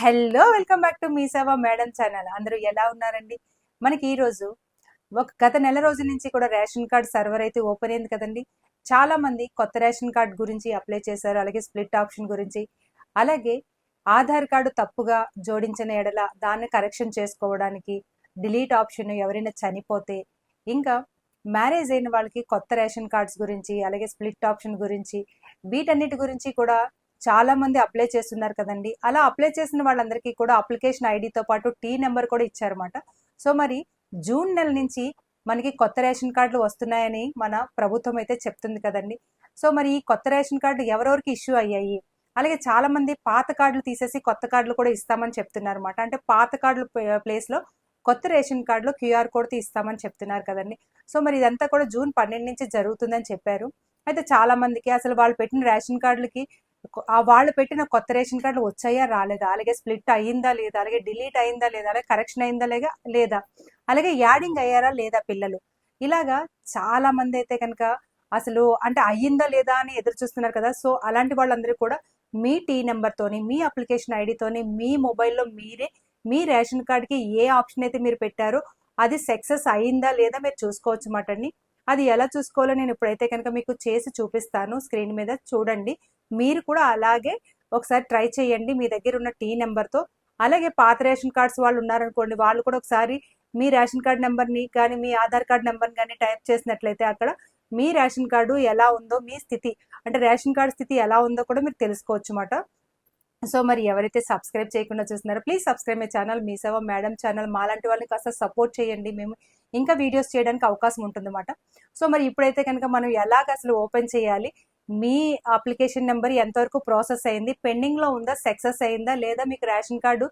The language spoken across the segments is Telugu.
Hello welcome back to Mee Seva madam channel. అందరూ ఎలా ఉన్నారండి? మనకి ఈ రోజు ఒక గత నెల రోజుల నుంచి కూడా రేషన్ కార్డ్ సర్వర్ అయితే ఓపెన్ అయింది కదండి. చాలా మంది కొత్త రేషన్ కార్డ్ గురించి అప్లై చేశారు అలాగే స్ప్లిట్ ఆప్షన్ గురించి. అలాగే ఆధార్ కార్డు తప్పుగా జోడించిన ఎడల దాన్ని కరెక్షన్ చేసుకోవడానికి డిలీట్ ఆప్షన్ ఎవరైనా చనిపోతే ఇంకా మ్యారేజ్ అయిన వాళ్ళకి కొత్త రేషన్ కార్డ్స్ గురించి అలాగే స్ప్లిట్ ఆప్షన్ గురించి వీటన్నిటి గురించి కూడా చాలా మంది అప్లై చేస్తున్నారు కదండి. అలా అప్లై చేసిన వాళ్ళందరికీ కూడా అప్లికేషన్ ఐడితో పాటు టీ నెంబర్ కూడా ఇచ్చారన్నమాట. సో మరి జూన్ నెల నుంచి మనకి కొత్త రేషన్ కార్డులు వస్తున్నాయని మన ప్రభుత్వం అయితే చెప్తుంది కదండి. సో మరి ఈ కొత్త రేషన్ కార్డు ఎవరెవరికి ఇష్యూ అయ్యాయి? అలాగే చాలా మంది పాత కార్డులు తీసేసి కొత్త కార్డులు కూడా ఇస్తామని చెప్తున్నారు అనమాట అంటే పాత కార్డులు ప్లేస్లో కొత్త రేషన్ కార్డులో క్యూఆర్ కోడ్ ఇస్తామని చెప్తున్నారు కదండి. సో మరి ఇదంతా కూడా జూన్ పన్నెండు నుంచి జరుగుతుందని చెప్పారు. అయితే చాలా మందికి అసలు వాళ్ళు పెట్టిన రేషన్ కార్డులకి ఆ వాళ్ళు పెట్టిన కొత్త రేషన్ కార్డులు వచ్చాయా రాలేదా? అలాగే స్ప్లిట్ అయ్యిందా లేదా? అలాగే డిలీట్ అయిందా లేదా? అలాగే కరెక్షన్ అయిందా లేదా? లేదా? అలాగే యాడింగ్ అయ్యారా లేదా పిల్లలు? ఇలాగా చాలా మంది అయితే కనుక అసలు అంటే అయ్యిందా లేదా అని ఎదురు చూస్తున్నారు కదా. సో అలాంటి వాళ్ళందరూ కూడా మీ టీ నెంబర్తోని మీ అప్లికేషన్ ఐడితోని మీ మొబైల్లో మీరే మీ రేషన్ కార్డ్కి ఏ ఆప్షన్ అయితే మీరు పెట్టారో అది సక్సెస్ అయిందా లేదా మీరు చూసుకోవచ్చు అన్నమాట అది ఎలా చూసుకోవాలో నేను ఇప్పుడైతే కనుక మీకు చేసి చూపిస్తాను. స్క్రీన్ మీద చూడండి. మీరు కూడా అలాగే ఒకసారి ట్రై చేయండి. మీ దగ్గర ఉన్న టీ నెంబర్తో అలాగే పాత రేషన్ కార్డ్స్ వాళ్ళు ఉన్నారనుకోండి వాళ్ళు కూడా ఒకసారి మీ రేషన్ కార్డ్ నెంబర్ని కానీ మీ ఆధార్ కార్డ్ నెంబర్ని కానీ టైప్ చేసినట్లయితే అక్కడ మీ రేషన్ కార్డు ఎలా ఉందో మీ స్థితి అంటే రేషన్ కార్డు స్థితి ఎలా ఉందో కూడా మీరు తెలుసుకోవచ్చు అన్నమాట సో మరి ఎవరైతే సబ్స్క్రైబ్ చేయకుండా చూస్తున్నారో please subscribe my channel Mee Seva madam channel మాలాంటి వాళ్ళని కాస్త సపోర్ట్ చేయండి. మేము ఇంకా వీడియోస్ చేయడానికి అవకాశం ఉంటుందన్నమాట. సో మరి ఇప్పుడైతే కనుక మనం ఎలాగ అసలు ఓపెన్ చేయాలి మీ అప్లికేషన్ నెంబర్ ఎంతవరకు ప్రాసెస్ అయింది? పెండింగ్లో ఉందా? సక్సెస్ అయిందా? లేదా మీకు రేషన్ కార్డు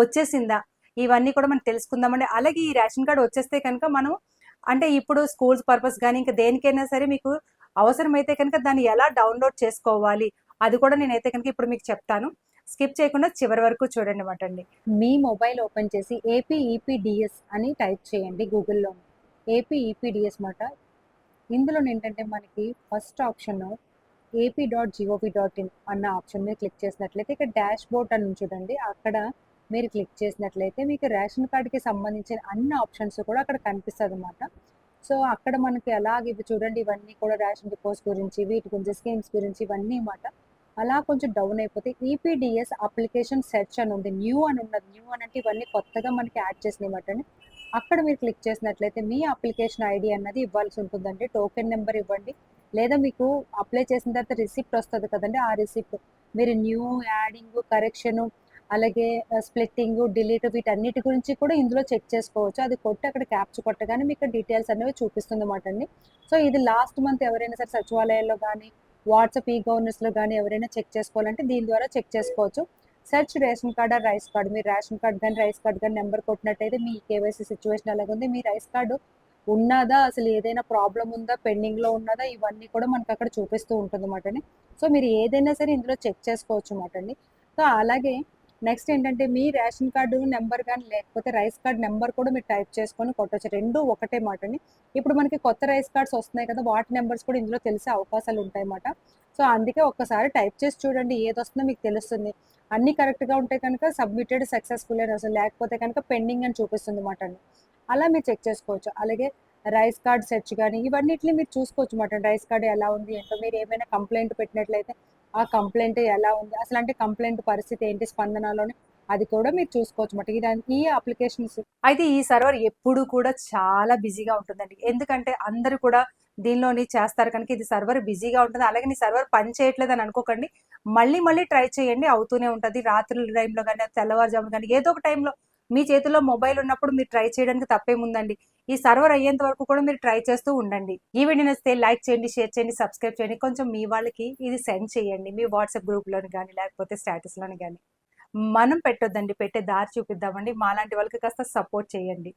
వచ్చేసిందా? ఇవన్నీ కూడా మనం తెలుసుకుందామండి. అలాగే ఈ రేషన్ కార్డు వచ్చేస్తే కనుక మనం అంటే ఇప్పుడు స్కూల్స్ పర్పస్ కానీ ఇంకా దేనికైనా సరే మీకు అవసరమైతే కనుక దాన్ని ఎలా డౌన్లోడ్ చేసుకోవాలి? అది కూడా నేనైతే కనుక ఇప్పుడు మీకు చెప్తాను. స్కిప్ చేయకుండా చివరి వరకు చూడండి అండి మీ మొబైల్ ఓపెన్ చేసి ఏపీ ఈపీడిఎస్ అని టైప్ చేయండి గూగుల్లో ఏపీ ఈపీడిఎస్ మాట. ఇందులో ఏంటంటే మనకి first option AP dot GOV dot in అన్న ఆప్షన్ మీద క్లిక్ చేసినట్లయితే ఇక్కడ డాష్ బోర్డ్ అని చూడండి అక్కడ మీరు క్లిక్ చేసినట్లయితే మీకు రేషన్ కార్డుకి సంబంధించిన అన్ని ఆప్షన్స్ కూడా అక్కడ కనిపిస్తుంది అనమాట సో అక్కడ మనకి అలాగే ఇవి చూడండి ఇవన్నీ కూడా రేషన్ డిపోస్ గురించి వీటి గురించి స్కీమ్స్ గురించి ఇవన్నీ అన్నమాట. అలా కొంచెం డౌన్ అయిపోతే ఈపీడిఎస్ అప్లికేషన్ సెర్చ్ అని ఉంది. న్యూ అని ఉన్నది. న్యూ అని అంటే ఇవన్నీ కొత్తగా మనకి యాడ్ చేసినాయి అన్నమాట అక్కడ మీరు క్లిక్ చేసినట్లయితే మీ అప్లికేషన్ ఐడి అన్నది ఇవ్వాల్సి ఉంటుందండి. టోకెన్ నెంబర్ ఇవ్వండి. లేదా మీకు అప్లై చేసిన తర్వాత రిసిప్ట్ వస్తుంది కదండి ఆ రిసిప్ట్ మీరు న్యూ యాడింగ్ కరెక్షన్ అలాగే స్ప్లిట్టింగ్ డిలీట్ వీటన్నిటి గురించి కూడా ఇందులో చెక్ చేసుకోవచ్చు. అది కొట్టి అక్కడ క్యాప్చర్ కొట్టగానే మీకు డీటెయిల్స్ అనేవి చూపిస్తుంది అన్నమాట అండి. సో ఇది లాస్ట్ మంత్ ఎవరైనా సరే సచివాలయాల్లో కానీ వాట్సాప్ ఈ గవర్నెన్స్లో కానీ ఎవరైనా చెక్ చేసుకోవాలంటే దీని ద్వారా చెక్ చేసుకోవచ్చు. Search ration card or rice card. మీరు రేషన్ కార్డ్ కానీ రైస్ కార్డ్ కానీ నెంబర్ కొట్టినట్టయితే మీ కేవైసీ సిచ్యువేషన్ ఉంది మీ రైస్ కార్డు ఉన్నదా? అసలు ఏదైనా ప్రాబ్లం ఉందా? పెండింగ్లో ఉన్నదా? ఇవన్నీ కూడా మనకు అక్కడ చూపిస్తూ ఉంటుంది అన్నమాట సో మీరు ఏదైనా సరే ఇందులో చెక్ చేసుకోవచ్చు అన్నమాట అండి. సో అలాగే నెక్స్ట్ ఏంటంటే మీ రేషన్ కార్డు నెంబర్ కానీ లేకపోతే రైస్ కార్డ్ నెంబర్ కూడా మీరు టైప్ చేసుకొని కొట్టవచ్చు రెండు ఒకటే మాట అండి. ఇప్పుడు మనకి కొత్త రైస్ కార్డ్స్ వస్తున్నాయి కదా వాటి నెంబర్స్ కూడా ఇందులో తెలిసే అవకాశాలు ఉంటాయి అన్నమాట. సో అందుకే ఒక్కసారి టైప్ చేసి చూడండి ఏది వస్తుందో మీకు తెలుస్తుంది. అన్ని కరెక్ట్గా ఉంటే కనుక సబ్మిటెడ్ సక్సెస్ఫుల్ అని వస్తుంది లేకపోతే కనుక పెండింగ్ అని చూపిస్తుంది మాట అలా మీరు చెక్ చేసుకోవచ్చు. అలాగే రైస్ కార్డ్ సెర్చ్ కానీ ఇవన్నిటిని మీరు చూసుకోవచ్చు మాట రైస్ కార్డ్ ఎలా ఉంది ఏంటో మీరు ఏమైనా కంప్లైంట్ పెట్టినట్లయితే ఆ కంప్లైంట్ ఎలా ఉంది అసలు అంటే కంప్లైంట్ పరిస్థితి ఏంటి స్పందనలోని అది కూడా మీరు చూసుకోవచ్చు. అన్నమాట ఇది ఈ అప్లికేషన్స్ అయితే ఈ సర్వర్ ఎప్పుడు కూడా చాలా బిజీగా ఉంటుందండి. ఎందుకంటే అందరూ కూడా దీనిలోని చేస్తారు కనుక ఇది సర్వర్ బిజీగా ఉంటుంది. అలాగే నీ సర్వర్ పని చేయట్లేదు అని అనుకోకండి. మళ్ళీ మళ్ళీ ట్రై చేయండి. అవుతూనే ఉంటుంది. రాత్రుల టైంలో కానీ తెల్లవారుజామున కానీ ఏదో ఒక టైంలో మీ చేతిలో మొబైల్ ఉన్నప్పుడు మీరు ట్రై చేయడానికి తప్పేముందండి. ఈ సర్వర్ అయ్యేంత వరకు కూడా మీరు ట్రై చేస్తూ ఉండండి. ఈ వీడియో నచ్చితే లైక్ చేయండి షేర్ చేయండి సబ్స్క్రైబ్ చేయండి. కొంచెం మీ వాళ్ళకి ఇది సెండ్ చేయండి. మీ వాట్సాప్ గ్రూప్లోని కానీ లేకపోతే స్టేటస్లోని కానీ. మనం పెట్టొద్దండి పెట్టే దారి చూపిద్దామండి. మాలాంటి వాళ్ళకి కాస్త సపోర్ట్ చేయండి.